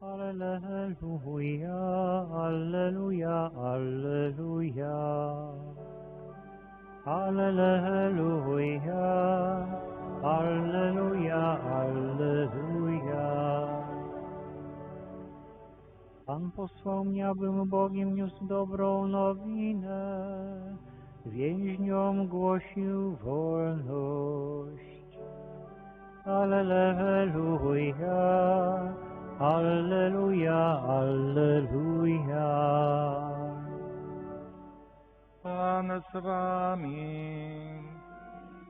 Alleluja, Alleluja, Alleluja. Alleluja, Alleluja, Alleluja. Pan posłał mnie, abym Bogiem niósł dobrą nowinę, więźniom głosił wolność. Alleluja, Alleluja, Alleluja. Pan z wami.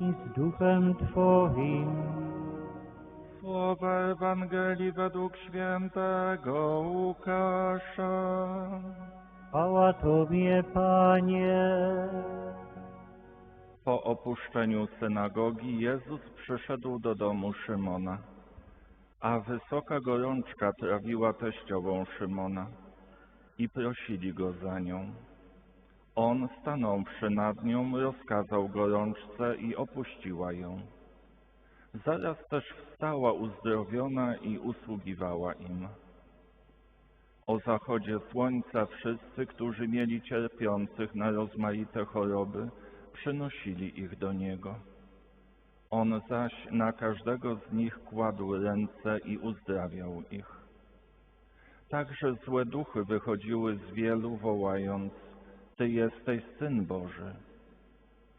I z duchem Twoim. Słowa Ewangelii według świętego Łukasza. Chwała Tobie, Panie. Po opuszczeniu synagogi Jezus przyszedł do domu Szymona, a wysoka gorączka trawiła teściową Szymona i prosili go za nią. On, stanąwszy nad nią, rozkazał gorączce i opuściła ją. Zaraz też wstała uzdrowiona i usługiwała im. O zachodzie słońca wszyscy, którzy mieli cierpiących na rozmaite choroby, przynosili ich do Niego. On zaś na każdego z nich kładł ręce i uzdrawiał ich. Także złe duchy wychodziły z wielu, wołając, Ty jesteś Syn Boży.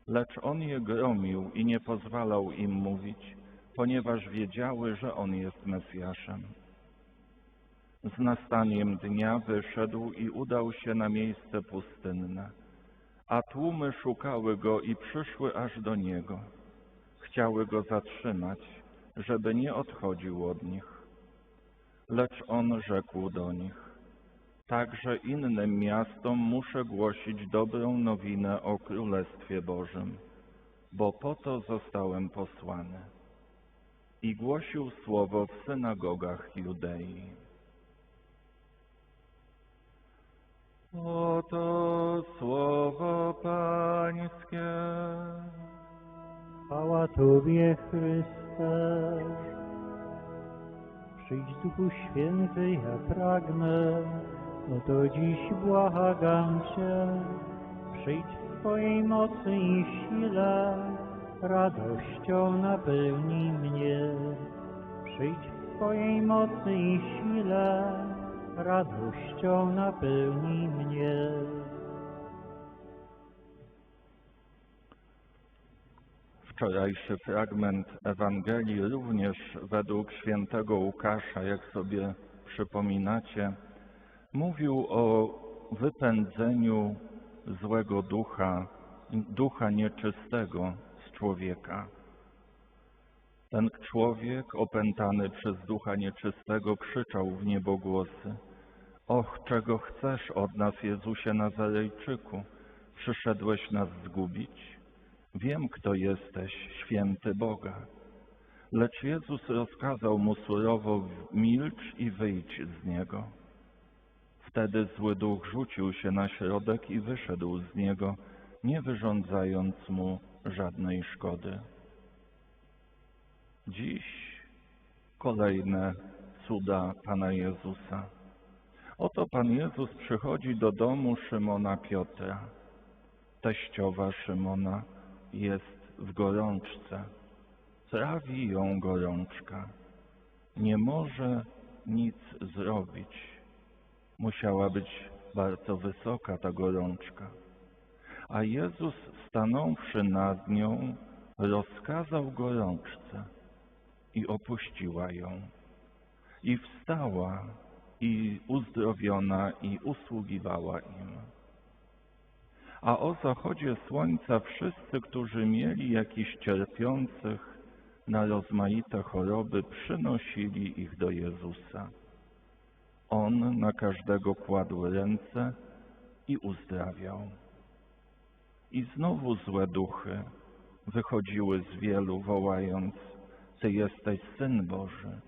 Lecz On je gromił i nie pozwalał im mówić, ponieważ wiedziały, że On jest Mesjaszem. Z nastaniem dnia wyszedł i udał się na miejsce pustynne a tłumy szukały go i przyszły aż do niego. Chciały go zatrzymać, żeby nie odchodził od nich. Lecz on rzekł do nich: Także innym miastom muszę głosić dobrą nowinę o Królestwie Bożym, bo po to zostałem posłany. I głosił słowo w synagogach Judei. Oto słowo Tobie, Chryste. Przyjdź Duchu Święty, ja pragnę, no to dziś błagam Cię. Przyjdź w Twojej mocy i sile, radością napełnij mnie. Przyjdź w Twojej mocy i sile, radością napełnij mnie. Wczorajszy fragment Ewangelii, również według świętego Łukasza, jak sobie przypominacie, mówił o wypędzeniu złego ducha, ducha nieczystego z człowieka. Ten człowiek opętany przez ducha nieczystego krzyczał w niebogłosy: Och, czego chcesz od nas, Jezusie Nazarejczyku? Przyszedłeś nas zgubić? Wiem, kto jesteś, święty Boga. Lecz Jezus rozkazał mu surowo: milcz i wyjdź z niego. Wtedy zły duch rzucił się na środek i wyszedł z niego, nie wyrządzając mu żadnej szkody. Dziś kolejne cuda Pana Jezusa. Oto Pan Jezus przychodzi do domu Szymona Piotra. Teściowa Szymona jest w gorączce. Trawi ją gorączka. Nie może nic zrobić. Musiała być bardzo wysoka ta gorączka. A Jezus, stanąwszy nad nią, rozkazał gorączce i opuściła ją. I wstała i uzdrowiona i usługiwała im. A o zachodzie słońca wszyscy, którzy mieli jakichś cierpiących na rozmaite choroby, przynosili ich do Jezusa. On na każdego kładł ręce i uzdrawiał. I znowu złe duchy wychodziły z wielu, wołając: Ty jesteś syn Boży.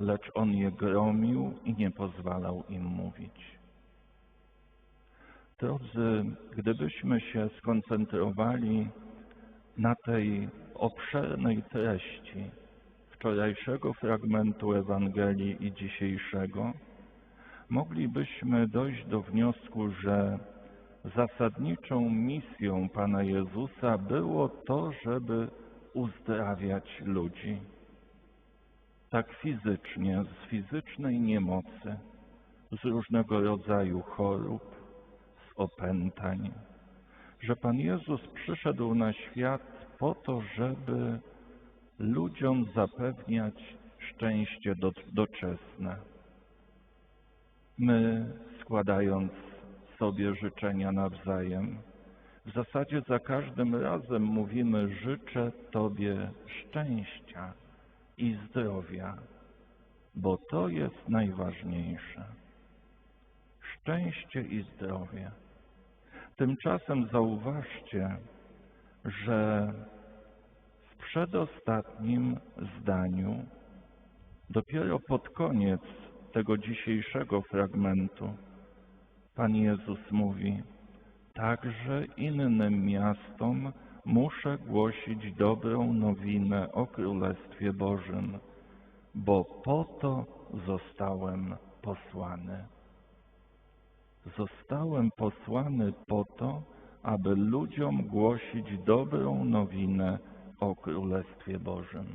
Lecz on je gromił i nie pozwalał im mówić. Drodzy, gdybyśmy się skoncentrowali na tej obszernej treści wczorajszego fragmentu Ewangelii i dzisiejszego moglibyśmy dojść do wniosku, że zasadniczą misją Pana Jezusa było to, żeby uzdrawiać ludzi. Tak fizycznie, z fizycznej niemocy, z różnego rodzaju chorób, opętań, że Pan Jezus przyszedł na świat po to, żeby ludziom zapewniać szczęście do, doczesne. My, składając sobie życzenia nawzajem, w zasadzie za każdym razem mówimy: Życzę Tobie szczęścia i zdrowia, bo to jest najważniejsze. Szczęście i zdrowie. Tymczasem zauważcie, że w przedostatnim zdaniu, dopiero pod koniec tego dzisiejszego fragmentu, Pan Jezus mówi: Także innym miastom muszę głosić dobrą nowinę o Królestwie Bożym, bo po to zostałem posłany. Zostałem posłany po to, aby ludziom głosić dobrą nowinę o Królestwie Bożym.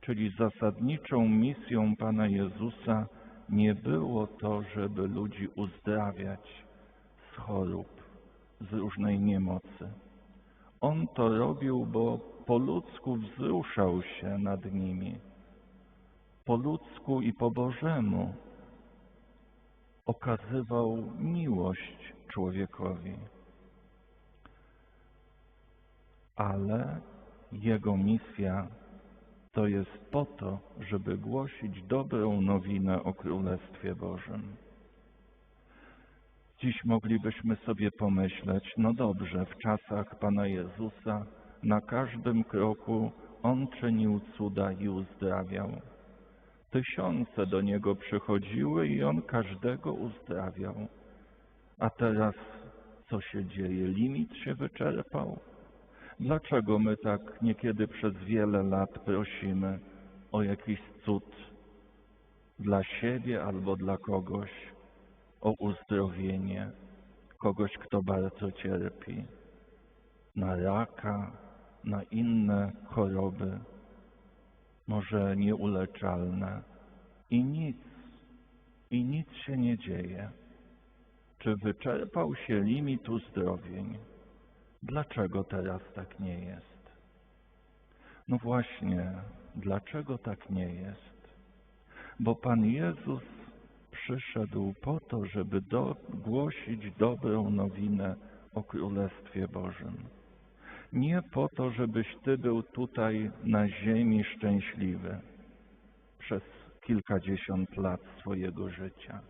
Czyli zasadniczą misją Pana Jezusa nie było to, żeby ludzi uzdrawiać z chorób, z różnej niemocy. On to robił, bo po ludzku wzruszał się nad nimi. Po ludzku i po Bożemu okazywał miłość człowiekowi. Ale jego misja to jest po to, żeby głosić dobrą nowinę o Królestwie Bożym. Dziś moglibyśmy sobie pomyśleć, no dobrze, w czasach Pana Jezusa na każdym kroku On czynił cuda i uzdrawiał. Tysiące do Niego przychodziły i On każdego uzdrawiał. A teraz co się dzieje? Limit się wyczerpał? Dlaczego my tak niekiedy przez wiele lat prosimy o jakiś cud dla siebie albo dla kogoś, o uzdrowienie kogoś, kto bardzo cierpi, na raka, na inne choroby, może nieuleczalne i nic, i nic się nie dzieje. Czy wyczerpał się limit uzdrowień? Dlaczego teraz tak nie jest? No właśnie, dlaczego tak nie jest? Bo Pan Jezus przyszedł po to, żeby do, głosić dobrą nowinę o Królestwie Bożym. Nie po to, żebyś Ty był tutaj na ziemi szczęśliwy przez kilkadziesiąt lat swojego życia,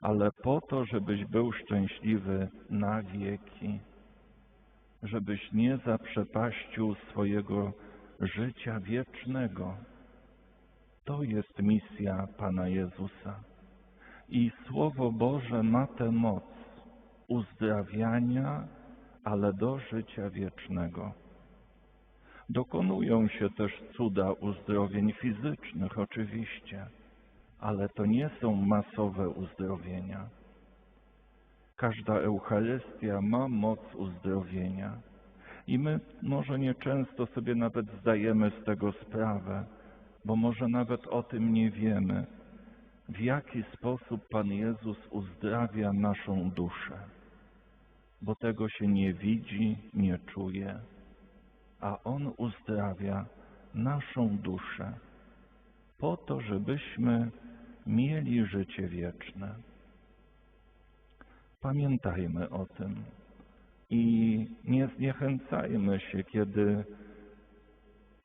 ale po to, żebyś był szczęśliwy na wieki żebyś nie zaprzepaścił swojego życia wiecznego. To jest misja Pana Jezusa. I Słowo Boże ma tę moc uzdrawiania, ale do życia wiecznego. Dokonują się też cuda uzdrowień fizycznych, oczywiście, ale to nie są masowe uzdrowienia. Każda Eucharystia ma moc uzdrowienia. I my może nieczęsto sobie nawet zdajemy z tego sprawę, bo może nawet o tym nie wiemy, w jaki sposób Pan Jezus uzdrawia naszą duszę, bo tego się nie widzi, nie czuje, a On uzdrawia naszą duszę po to, żebyśmy mieli życie wieczne. Pamiętajmy o tym i nie zniechęcajmy się, kiedy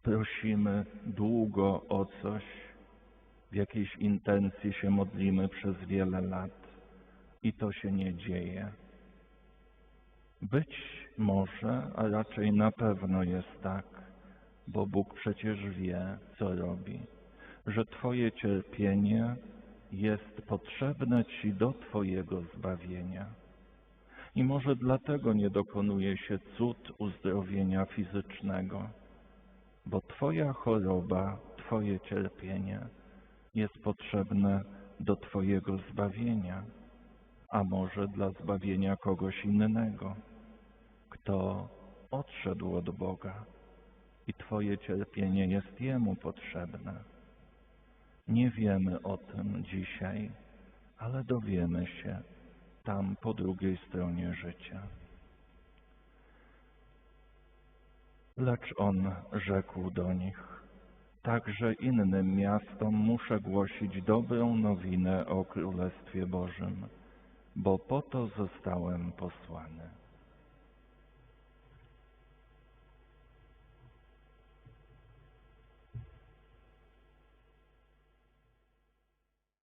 prosimy długo o coś, w jakiejś intencji się modlimy przez wiele lat i to się nie dzieje. Być może, a raczej na pewno jest tak, bo Bóg przecież wie, co robi, że Twoje cierpienie jest potrzebne Ci do Twojego zbawienia. I może dlatego nie dokonuje się cud uzdrowienia fizycznego, bo Twoja choroba, Twoje cierpienie jest potrzebne do Twojego zbawienia, a może dla zbawienia kogoś innego, kto odszedł od Boga i Twoje cierpienie jest Jemu potrzebne. Nie wiemy o tym dzisiaj, ale dowiemy się tam po drugiej stronie życia. Lecz on rzekł do nich, także innym miastom muszę głosić dobrą nowinę o Królestwie Bożym, bo po to zostałem posłany.